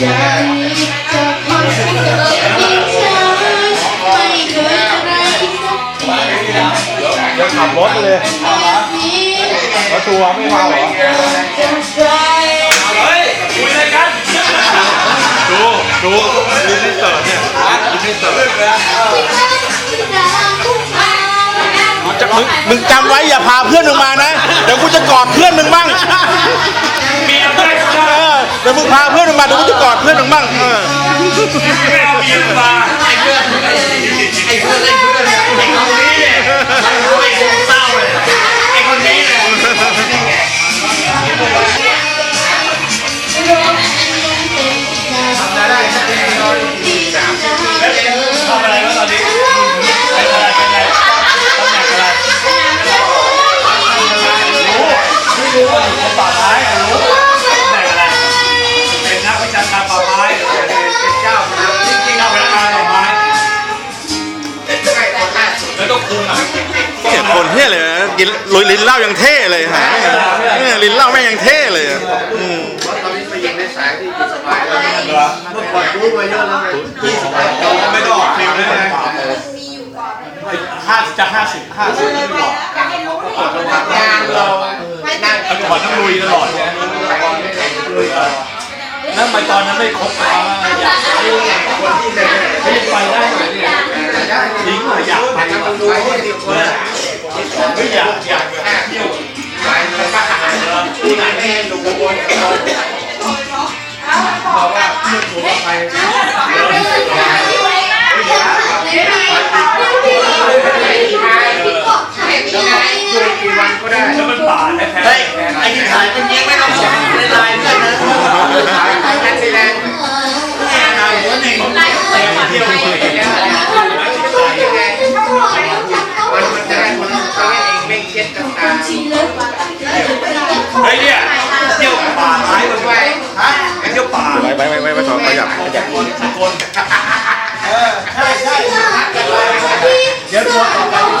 ใจจะคอยช่วยเหลือพี่ชายไม่เคยอะไรสักทีเดี๋ยวขับรถเลยแบบนี้รถทัวร์ไม่มาเหรอจะไกลเฮ้ยคุยอะไรกันดูดูลินให้เสิร์ฟเนี่ยลินให้เสิร์ฟที่ดาวทุกทางจะมึงมึงจำไว้อย่าพาเพื่อนมึงมานะ พาเพื่อนมาดี๋ยวกูจะกอดเพื่อนมึงบ้างเออ เนี่ยคนเท่เลยนะกินลุยลิ้นเหล้ายังเท่เลยฮะเนี่ยลิ้นเหล้าแม่งยังเท่เลยอะอืมเหรอเมื่อก่อนรู้มาเยอะแล้วยี่สิบไม่ต้องออกฟิลเลยนะห้าจะห้าสิบห้าสิบไม่บอกงานเรานั่งแต่ก่อนต้องลุยตลอดเนี่ยนั่นไปตอนนั้นไม่ครบอะอยากไปคนที่เลยไม่ไปได้ไหมเนี่ยทิ้งเลยอยากไปว่ะ ดูให้ดีคนไม่อยากอยากเที่ยวไปเลยก็หาที่ไหนแม่ดูวนบอกว่าเพื่อนผมไป ครียดกับตาๆเฮ้ยเนี่ยเที่ยวป่าไม้มันไปฮะเที่ยวป่าไปไปไปไปไปขอขยับขยับคนสกลใช่ใช่เดี๋ยวตัวต่อไป